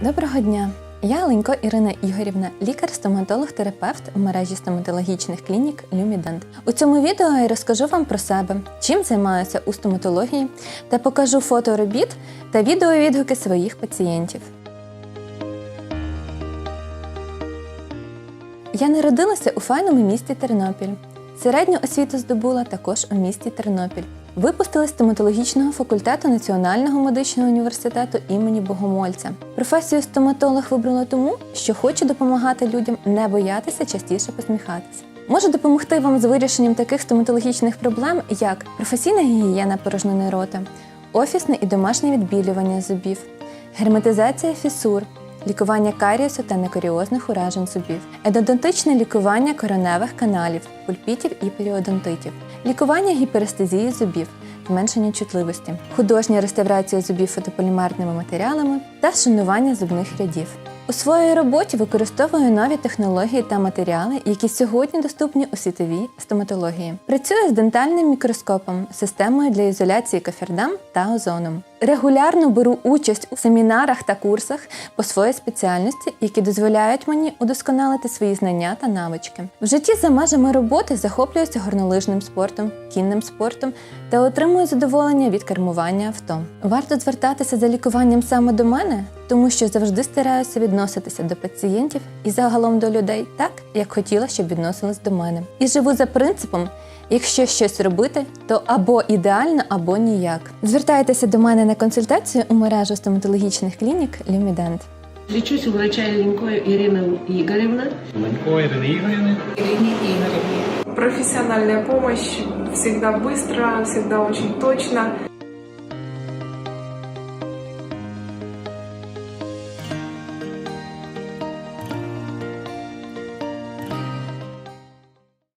Доброго дня! Я Ленько Ірина Ігорівна, лікар-стоматолог-терапевт в мережі стоматологічних клінік Люмідент. У цьому відео я розкажу вам про себе, чим займаюся у стоматології, та покажу фото робіт та відеовідгуки своїх пацієнтів. Я народилася у файному місті Тернопіль. Середню освіту здобула також у місті Тернопіль. Випустила стоматологічного факультету Національного медичного університету імені Богомольця. Професію стоматолог вибрала тому, що хочу допомагати людям не боятися частіше посміхатися. Можу допомогти вам з вирішенням таких стоматологічних проблем, як професійна гігієна порожнини рота, офісне і домашнє відбілювання зубів, герметизація фісур, лікування каріусу та некаріозних уражень зубів, едодонтичне лікування кореневих каналів, пульпітів і періодонтитів, лікування гіперестезії зубів, зменшення чутливості, художня реставрація зубів фотополімерними матеріалами та шанування зубних рядів. У своїй роботі використовую нові технології та матеріали, які сьогодні доступні у світовій стоматології. Працюю з дентальним мікроскопом, системою для ізоляції кофердам та озоном. Регулярно беру участь у семінарах та курсах по своїй спеціальності, які дозволяють мені удосконалити свої знання та навички. В житті за межами роботи захоплююся горнолижним спортом, кінним спортом та отримую задоволення від кермування авто. Варто звертатися за лікуванням саме до мене, тому що завжди стараюся відноситися до пацієнтів і загалом до людей так, як хотіла, щоб відносились до мене. І живу за принципом. Якщо щось робити, то або ідеально, або ніяк. Звертайтеся до мене на консультацію у мережу стоматологічних клінік Люмідент. Лечусь у врача Ленько Ирина Игоревна. Ленько Ірини Ігорівни. Профессиональная помощь всегда быстро, всегда очень точно.